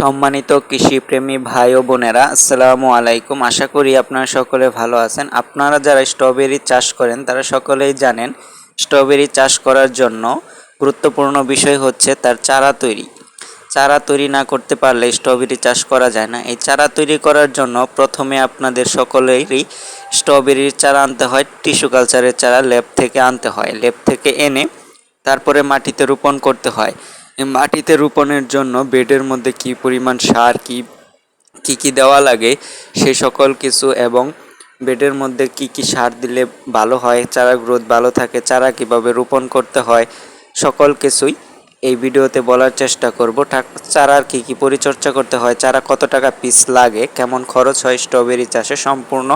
সম্মানিত কৃষিপ্রেমী ভাই ও বোনেরা, আসসালামু আলাইকুম। আশা করি আপনারা সকলে ভালো আছেন। আপনারা যারা স্ট্রবেরি চাষ করেন, তারা সকলেই জানেন স্ট্রবেরি চাষ করার জন্য গুরুত্বপূর্ণ বিষয় হচ্ছে তার চারা তৈরি। চারা তৈরি না করতে পারলে স্ট্রবেরি চাষ করা যায় না। এই চারা তৈরি করার জন্য প্রথমে আপনাদের সকলেরই স্ট্রবেরির চারা আনতে হয়, টিস্যু কালচারের চারা ল্যাব থেকে আনতে হয়। ল্যাব থেকে এনে তারপরে মাটিতে রোপণ করতে হয়। মাটিতে রোপণের জন্য বেডের মধ্যে কি পরিমাণ সার, কি কি কি দেওয়া লাগে সেই সকল কিছু এবং বেডের মধ্যে কি কি সার দিলে ভালো হয়, চারা গ্রোথ ভালো থাকে, চারা কীভাবে রোপণ করতে হয়, সকল কিছুই এই ভিডিওতে বলার চেষ্টা করব। চারার কি কি পরিচর্যা করতে হয়, চারা কত টাকা পিস লাগে, কেমন খরচ হয় স্ট্রবেরি চাষে সম্পূর্ণ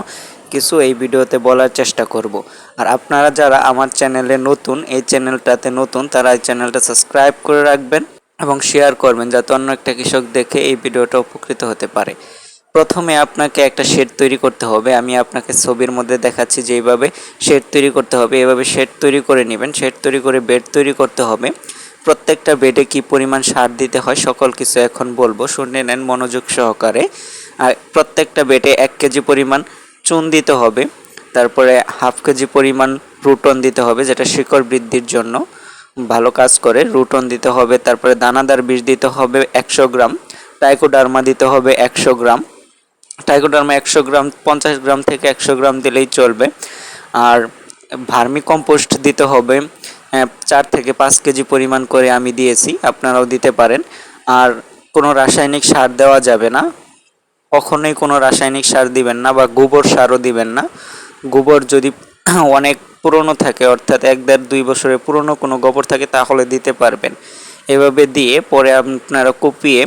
কিছু এই ভিডিওতে বলার চেষ্টা করব। আর আপনারা যারা আমার চ্যানেলে নতুন, এই চ্যানেলটাতে নতুন, তারা এই চ্যানেলটা সাবস্ক্রাইব করে রাখবেন এবং শেয়ার করবেন যাতে অন্য একটা কৃষক দেখে এই ভিডিওটা উপকৃত হতে পারে। প্রথমে আপনাকে একটা শেড তৈরি করতে হবে। আমি আপনাকে ছবির মধ্যে দেখাচ্ছি যে এইভাবে শেড তৈরি করতে হবে। এভাবে শেড তৈরি করে নেবেন। শেড তৈরি করে বেড তৈরি করতে হবে। প্রত্যেকটা বেডে কি পরিমাণ সার দিতে হয় সকল কিছু এখন বলব। শুনে নেন মনোযোগ সহকারে। আর প্রত্যেকটা বেডে এক কেজি পরিমাণ চুন দিতে হবে, তারপরে হাফ কেজি পরিমাণ রুটন দিতে হবে, যেটা শিকড় বৃদ্ধির জন্য ভালো কাজ করে। রুটন দিতে হবে, তারপরে দানাদার বীজ দিতে হবে একশো গ্রাম, টাইকোডার্মা দিতে হবে একশো গ্রাম। টাইকোডার্মা একশো গ্রাম, পঞ্চাশ গ্রাম থেকে একশো গ্রাম দিলেই চলবে। আর ভার্মি কম্পোস্ট দিতে হবে চার থেকে পাঁচ কেজি পরিমাণ করে আমি দিয়েছি, আপনারাও দিতে পারেন। আর কোনো রাসায়নিক সার দেওয়া যাবে না কখনোই কোনো রাসায়নিক সার দিবেন না বা গোবর সারও দিবেন না। গোবর যদি অনেক পুরনো থাকে, অর্থাৎ এক দেড় দুই বছরের পুরনো কোনো গোবর থাকে, তাহলে দিতে পারবেন। এভাবে দিয়ে পরে আপনারা কুপিয়ে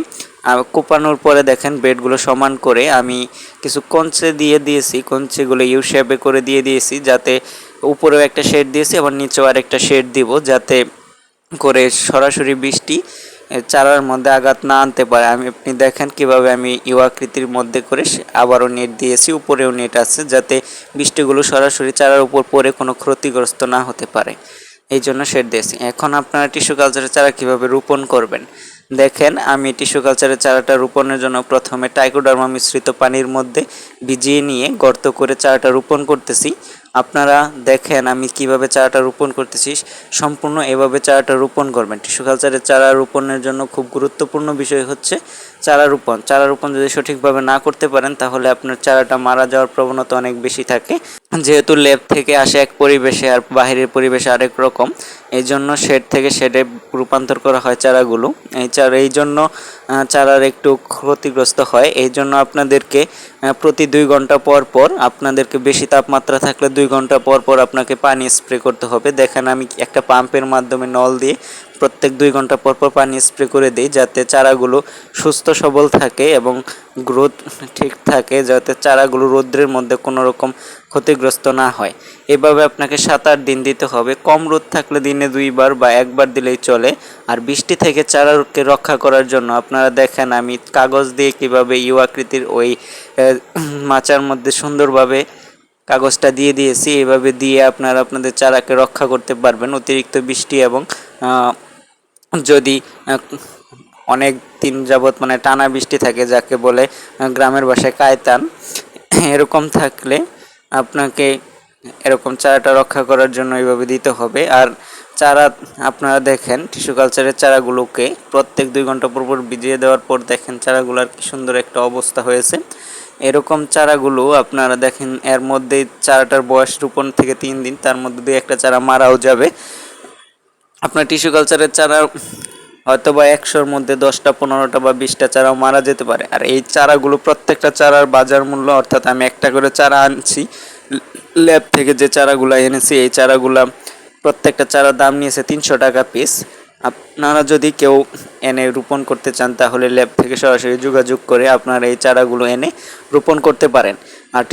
কোপানোর পরে দেখেন বেডগুলো সমান করে আমি কিছু কঞ্চে দিয়ে দিয়েছি। কঞ্চেগুলো ইউ শেপে করে দিয়ে দিয়েছি, যাতে উপরেও একটা শেড দিয়েছি, আবার নিচেও আরেকটা শেড দিব, যাতে করে সরাসরি বৃষ্টি চারার মধ্যে আঘাত না আনতে পারে। আমি, আপনি দেখেন কীভাবে আমি ইউ আকৃতির মধ্যে করে আবারও নেট দিয়েছি, উপরেও নেট আছে, যাতে বৃষ্টিগুলো সরাসরি চারার উপর পড়ে কোনো ক্ষতিগ্রস্ত না হতে পারে। এই জন্য শেড দিয়েছি। এখন আপনারা টিস্যু কালচারের চারা কীভাবে রোপণ করবেন? দেখেন, আমি টিস্যু কালচারের চারাটা রোপণের জন্য প্রথমে টাইকোডার্মা মিশ্রিত পানির মধ্যে ভিজিয়ে নিয়ে গর্ত করে চারাটা রোপণ করতেছি। আপনারা দেখেন আমি কীভাবে চারাটা রোপণ করতেছি। সম্পূর্ণ এভাবে চারাটা রোপণ করবেন। টিস্যু কালচারের চারা রোপণের জন্য খুব গুরুত্বপূর্ণ বিষয় হচ্ছে চারা রোপণ। চারা রোপণ যদি সঠিকভাবে না করতে পারেন, তাহলে আপনার চারাটা মারা যাওয়ার প্রবণতা অনেক বেশি থাকে। যেহেতু লেব থেকে আসে এক পরিবেশে আর বাহিরের পরিবেশে আরেক রকম, এই জন্য শেড থেকে শেডে রূপান্তর করা হয় চারাগুলো। এই চারা এই জন্য চারার একটু ক্ষতিগ্রস্ত হয়। এই জন্য আপনাদেরকে প্রতি দুই ঘণ্টা পর পর আপনাদেরকে বেশি তাপমাত্রা থাকলে দুই ঘণ্টা পর পর আপনাকে পানি স্প্রে করতে হবে। দেখেন আমি একটা পাম্পের মাধ্যমে নল দিয়ে প্রত্যেক দুই ঘণ্টা পর পর পানি স্প্রে করে দিই যাতে চারাগুলো সুস্থ, সবল থাকে এবং গ্রোথ ঠিক থাকে, যাতে চারাগুলো রৌদ্রের মধ্যে কোনো রকম ক্ষতিগ্রস্ত না হয়। এভাবে আপনাকে সাত আট দিন দিতে হবে। কম রোদ থাকলে দিনে দুইবার বা একবার দিলেই চলে। আর বৃষ্টি থেকে চারাকে রক্ষা করার জন্য আপনারা দেখেন, আমি কাগজ দিয়ে কীভাবে ইউ আকৃতির ওই মাচার মধ্যে সুন্দরভাবে কাগজটা দিয়ে দিয়েছি। এভাবে দিয়ে আপনারা আপনাদের চারাকে রক্ষা করতে পারবেন। অতিরিক্ত বৃষ্টি এবং যদি অনেক দিন যাবৎ মানে টানা বৃষ্টি থাকে যাকে বলে গ্রামের ভাষায় কায়তান, এরকম থাকলে আপনাকে এরকম চারাটা রক্ষা করার জন্য এইভাবে দিতে হবে। আর চারা আপনারা দেখেন, টিস্যু কালচারের চারাগুলোকে প্রত্যেক দুই ঘণ্টা পর পর ভিজিয়ে দেওয়ার পর দেখেন চারাগুলোর কি সুন্দর একটা অবস্থা হয়েছে। এরকম চারাগুলো আপনারা দেখেন, এর মধ্যে চারাটার বয়স রোপণ থেকে তিন দিন, তার মধ্যে দুই একটা চারা মারাও যাবে। আপনার টিস্যু কালচারের চারা হয়তো বা একশোর মধ্যে দশটা, পনেরোটা বা বিশটা চারাও মারা যেতে পারে। আর এই চারাগুলো প্রত্যেকটা চারার বাজার মূল্য, অর্থাৎ আমি একটা করে চারা আনছি, ল্যাব থেকে যে চারাগুলো এনেছি, এই চারাগুলা প্রত্যেকটা চারার দাম নিয়েছে তিনশো টাকা পিস আপনারা যদি কেউ এনে রোপণ করতে চান, তাহলে ল্যাব থেকে সরাসরি যোগাযোগ করে আপনারা এই চারাগুলো এনে রোপণ করতে পারেন। আর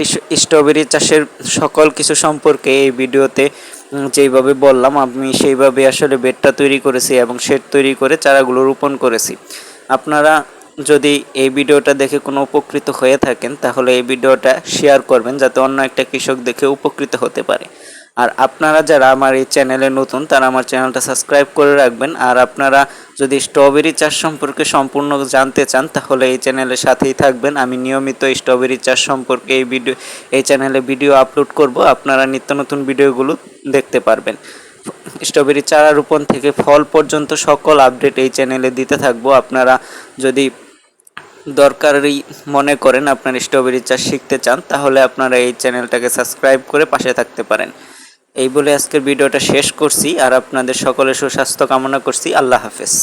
স্ট্রবেরি চাষের সকল কিছু সম্পর্কে এই ভিডিওতে যেইভাবে বললাম, আমি সেইভাবে আসলে বেডটা তৈরি করেছি এবং শেড তৈরি করে চারাগুলো রোপণ করেছি। আপনারা যদি এই ভিডিওটা দেখে কোনো উপকৃত হয়ে থাকেন, তাহলে এই ভিডিওটা শেয়ার করবেন, যাতে অন্য একটা কৃষক দেখে উপকৃত হতে পারে। আর আপনারা যারা আমার এই চ্যানেলে নতুন, তারা আমার চ্যানেলটা সাবস্ক্রাইব করে রাখবেন। আর আপনারা যদি স্ট্রবেরি চাষ সম্পর্কে সম্পূর্ণ জানতে চান, তাহলে এই চ্যানেলের সাথেই থাকবেন। আমি নিয়মিত স্ট্রবেরি চাষ সম্পর্কে এই ভিডিও, এই চ্যানেলে ভিডিও আপলোড করব। আপনারা নিত্য নতুন ভিডিওগুলো দেখতে পারবেন। স্ট্রবেরি চারা রোপণ থেকে ফল পর্যন্ত সকল আপডেট এই চ্যানেলে দিতে থাকব। আপনারা যদি দরকারি মনে করেন আপনার স্ট্রবেরি চাষ শিখতে চান, তাহলে আপনারা এই চ্যানেলটাকে সাবস্ক্রাইব করে পাশে থাকতে পারেন। এই বলে আজকের ভিডিওটা শেষ করছি আর আপনাদের সকলের সুস্বাস্থ্য কামনা করছি। আল্লাহ হাফেজ।